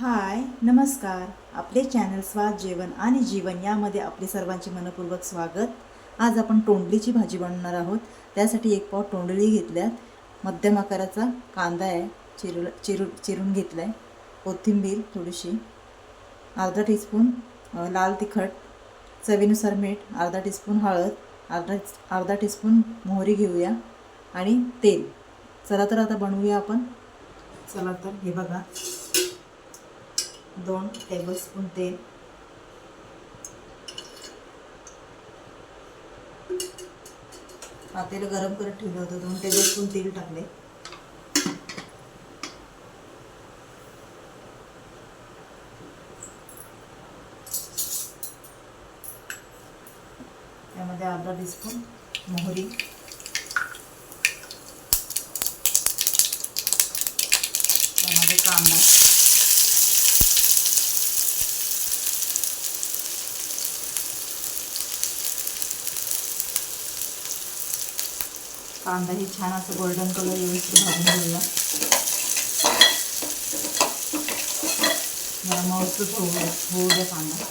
हाय नमस्कार. आपले चॅनल स्वाद जेवण आणि जीवन यामध्ये आपले सर्वांचे मनपूर्वक स्वागत. आज आपण तोंडलीची भाजी बनवणार आहोत. त्यासाठी एक पाव तोंडली घेतल्यात. मध्यम आकाराचा कांदा आहे चिरू चिरू चिरून घेतला आहे कोथिंबीर थोडीशी अर्धा टीस्पून लाल तिखट चवीनुसार मीठ अर्धा टीस्पून हळद अर्धा अर्धा टीस्पून मोहरी घेऊया आणि तेल. चला तर आता बनवूया आपण. चला तर हे बघा. दोन टेबलस्पून तेल. पातेलं गरम करत ठेवलं होतं. दोन टेबलस्पून तेल टाकले. त्यामध्ये अर्धा टीस्पून मोहरी. त्यामध्ये कांदा. कांदा ही छान असं गोल्डन कलर व्यवस्थित भाजून घेऊया. जरा होऊ द्या होऊ द्या कांदा.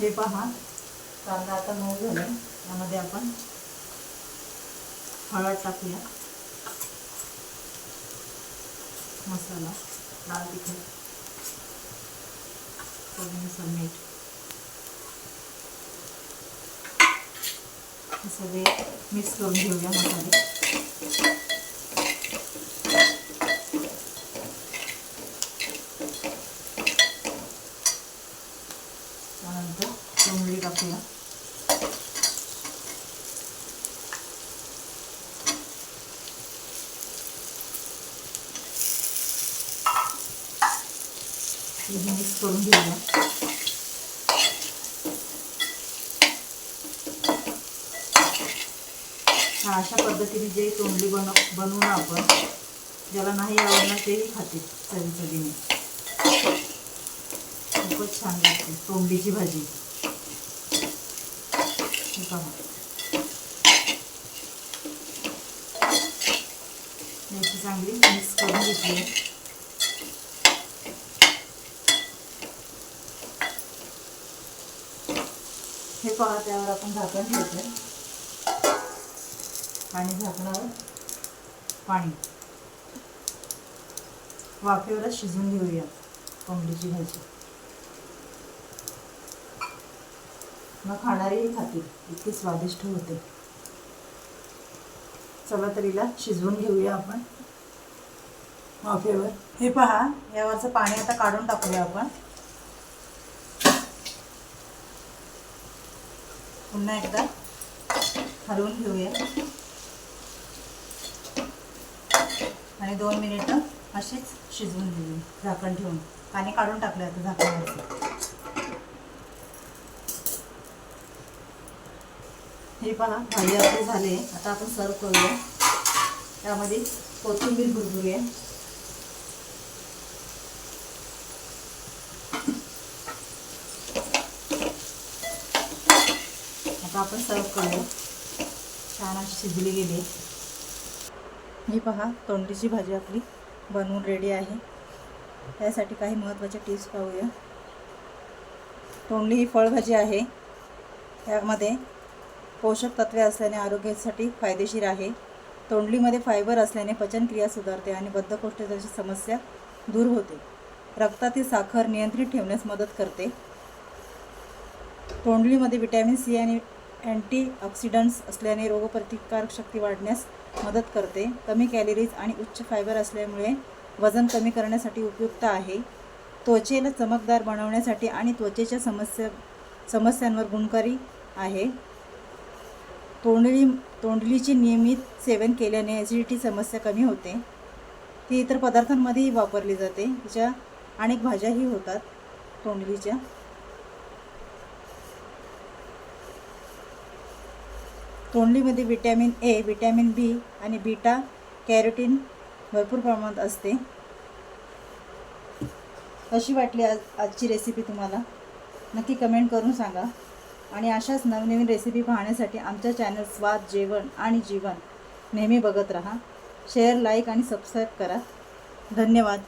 हे पहा कांदा आता मऊ झाला. यामध्ये आपण हळद टाकूया. मसाला लाल तिखट चवीनुसार मीठ. हे सगळे मिक्स करून घेऊया मसाले. मिक्स करून घेऊया. हा अशा पद्धतीने जे तोंडली बनव बनवू ना आपण ज्याला नाही आवडणार तेही खाते चवी चवीने खूपच छान लागते तोंडलीची भाजी. याची चांगली मिक्स करून घेतली. हे पहा त्यावर आपण झाकण आहे आणि झाकणावर पाणी. वाफेवरच शिजून घेऊया कोंबडीची भाजी. मग खाणारेही खातील इतकी स्वादिष्ट होते. चला तरीला शिजवून घेऊया आपण. वाफेवर. हे पहा यावरचं पाणी आता काढून टाकूया आपण. पुन्हा एकदा हलवून घेऊया. आणि दोन मिनिटं अशीच शिजवून घेऊ झाकण ठेवून. पाणी काढून टाकलं आता झाकणावरचं. हे पहा भाजी आपली झाले. आता आपण सर्व करूया. त्यामध्ये कोथिंबीर भुरभुरूया आता आपण सर्व करूया. छान अशी शिजली गेली. मी पहा तोंडीची भाजी आपली बनवून रेडी आहे. त्यासाठी काही महत्त्वाचे टिप्स पाहूया. तोंडली ही फळभाजी आहे. त्यामध्ये पोषक तत्वे असल्याने आरोग्यासाठी फायदेशीर आहे. तोंडलीमध्ये फायबर असल्याने पचनक्रिया सुधारते आणि बद्धकोष्ठतेची समस्या दूर होते. रक्तातील साखर नियंत्रित ठेवण्यास मदत करते. तोंडलीमध्ये विटॅमिन सी आणि अँटीऑक्सिडंट्स असल्याने रोगप्रतिकारक शक्ती वाढण्यास मदत करते. कमी कॅलरीज आणि उच्च फायबर असल्यामुळे वजन कमी करण्यासाठी उपयुक्त आहे. त्वचेला चमकदार बनवण्यासाठी आणि त्वचेच्या समस्या समस्यांवर गुणकारी आहे. तोंडली तोंडलीची नियमित सेवन केल्याने ॲसिडिटी समस्या कमी होते. ती इतर पदार्थांमध्येही वापरली जाते. तिच्या अनेक भाज्याही होतात तोंडलीच्या. तोंडलीमध्ये विटॅमिन ए विटॅमिन बी आणि बीटा कॅरोटीन भरपूर प्रमाणात असते. कशी वाटली आज आजची रेसिपी तुम्हाला. नक्की कमेंट करून सांगा. आणि अशाच नवनवीन रेसिपी पाहण्यासाठी आमच्या चॅनल स्वाद जेवण आणि जीवन नेहमी बघत राहा. शेअर लाईक आणि सबस्क्राईब करा. धन्यवाद.